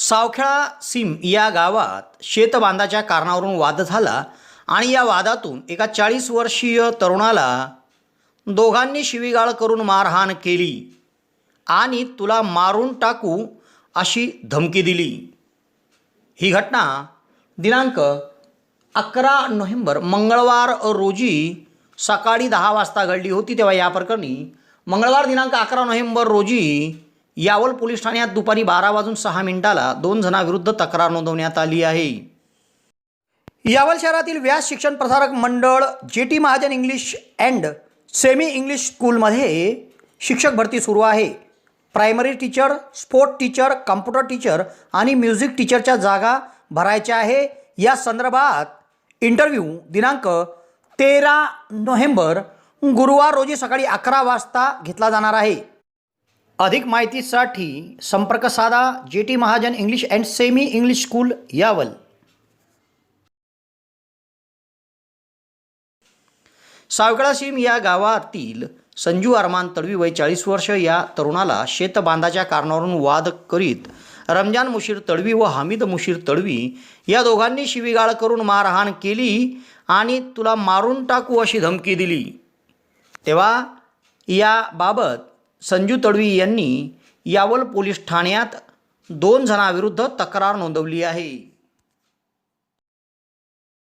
सावखेळा SIM या गावात शेतबांधाच्या कारणावरून वाद झाला आणि या वादातून एका चाळीस वर्षीय तरुणाला दोघांनी शिवीगाळ करून मारहाण केली आणि तुला मारून टाकू अशी धमकी दिली. ही घटना दिनांक अकरा नोव्हेंबर मंगळवार रोजी सकाळी दहा वाजता घडली होती तेव्हा या प्रकरणी मंगळवार दिनांक अकरा नोव्हेंबर रोजी यावल पोलीस ठाण्यात दुपारी बारा वाजून सहा मिनिटाला दोन जणांविरुद्ध तक्रार नोंदवण्यात आली आहे. यावल शहरातील व्यास शिक्षण प्रसारक मंडळ J T Mahajan English and semi English स्कूलमध्ये शिक्षक भरती सुरू आहे. Primary teacher sport teacher computer teacher आणि म्युझिक टीचरच्या जागा भरायच्या आहे. या संदर्भात इंटरव्ह्यू दिनांक तेरा नोव्हेंबर गुरुवार रोजी सकाळी अकरा वाजता घेतला जाणार आहे. अधिक माहितीसाठी संपर्क साधा J T Mahajan English and semi English school Yawal. सावकरासीम या गावातील संजू अरमान तडवी वय चाळीस वर्ष या तरुणाला शेतबांधाच्या कारणावरून वाद करीत रमजान मुशीर तडवी व हमीद मुशीर तडवी या दोघांनी शिवीगाळ करून मारहाण केली आणि तुला मारून टाकू अशी धमकी दिली. तेव्हा याबाबत संजू तडवी यांनी यावल पोलीस ठाण्यात दोन जणांविरुद्ध तक्रार नोंदवली आहे.